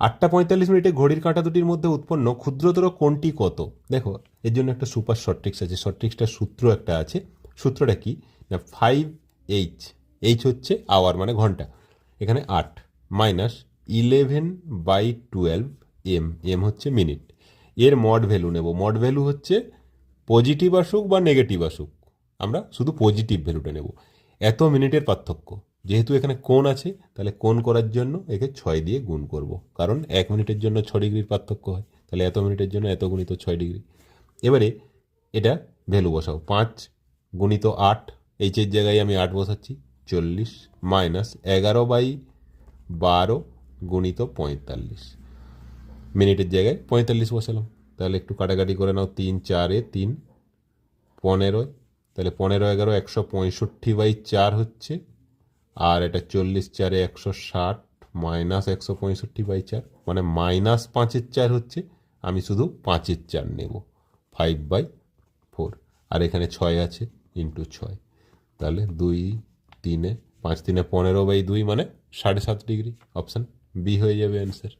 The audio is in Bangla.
আটটা পঁয়তাল্লিশ মিনিটে ঘড়ির কাঁটা দুটির মধ্যে উৎপন্ন ক্ষুদ্রতর কোনটি কত? দেখো, এর জন্য একটা সুপার শর্ট আছে। শর্ট সূত্র একটা আছে। সূত্রটা কি? না ফাইভ এইচ এইচ হচ্ছে আওয়ার মানে ঘণ্টা। এখানে আট minus eleven by twelve M M হচ্ছে মিনিট এর মড ভ্যালু নেব। মড ভ্যালু হচ্ছে পজিটিভ আসুক বা নেগেটিভ আসুক। আমরা শুধু পজিটিভ ভ্যালুটা নেব। এত মিনিটের পার্থক্য। যেহেতু এখানে কোণ আছে, তাহলে কোণ করার জন্য একে ছয় দিয়ে গুণ করব। কারণ এক মিনিটের জন্য ছ ডিগ্রির পার্থক্য হয়, তাহলে এত মিনিটের জন্য এত গুণিত ছয় ডিগ্রি। এবারে এটা ভ্যালু বসাও, পাঁচ গুণিত আট এইচের জায়গায় আমি আট বসাচ্ছি, চল্লিশ মাইনাস এগারো বাই বারো গুণিত পঁয়তাল্লিশ। মিনিটের জায়গায় পঁয়তাল্লিশ বসালাম, তাহলে একটু কাটাকাটি করে নাও, তিন চারে তিন পনেরোয় তাহলে পনেরো এগারো একশো পঁয়ষট্টি বাই চার হচ্ছে আর এটা চল্লিশ চারে একশো ষাট, মাইনাস একশো পঁয়ষট্টি বাই চার মানে মাইনাস পাঁচের চার হচ্ছে, আমি শুধু পাঁচের চার নেব ফাইভ বাই ফোর আর এখানে ছয় আছে ইন্টু ছয়। তাহলে দুই তিনে, পাঁচ তিনে পনেরো বাই দুই মানে সাড়ে সাত ডিগ্রি অপশান বি হয়ে যাবে অ্যান্সার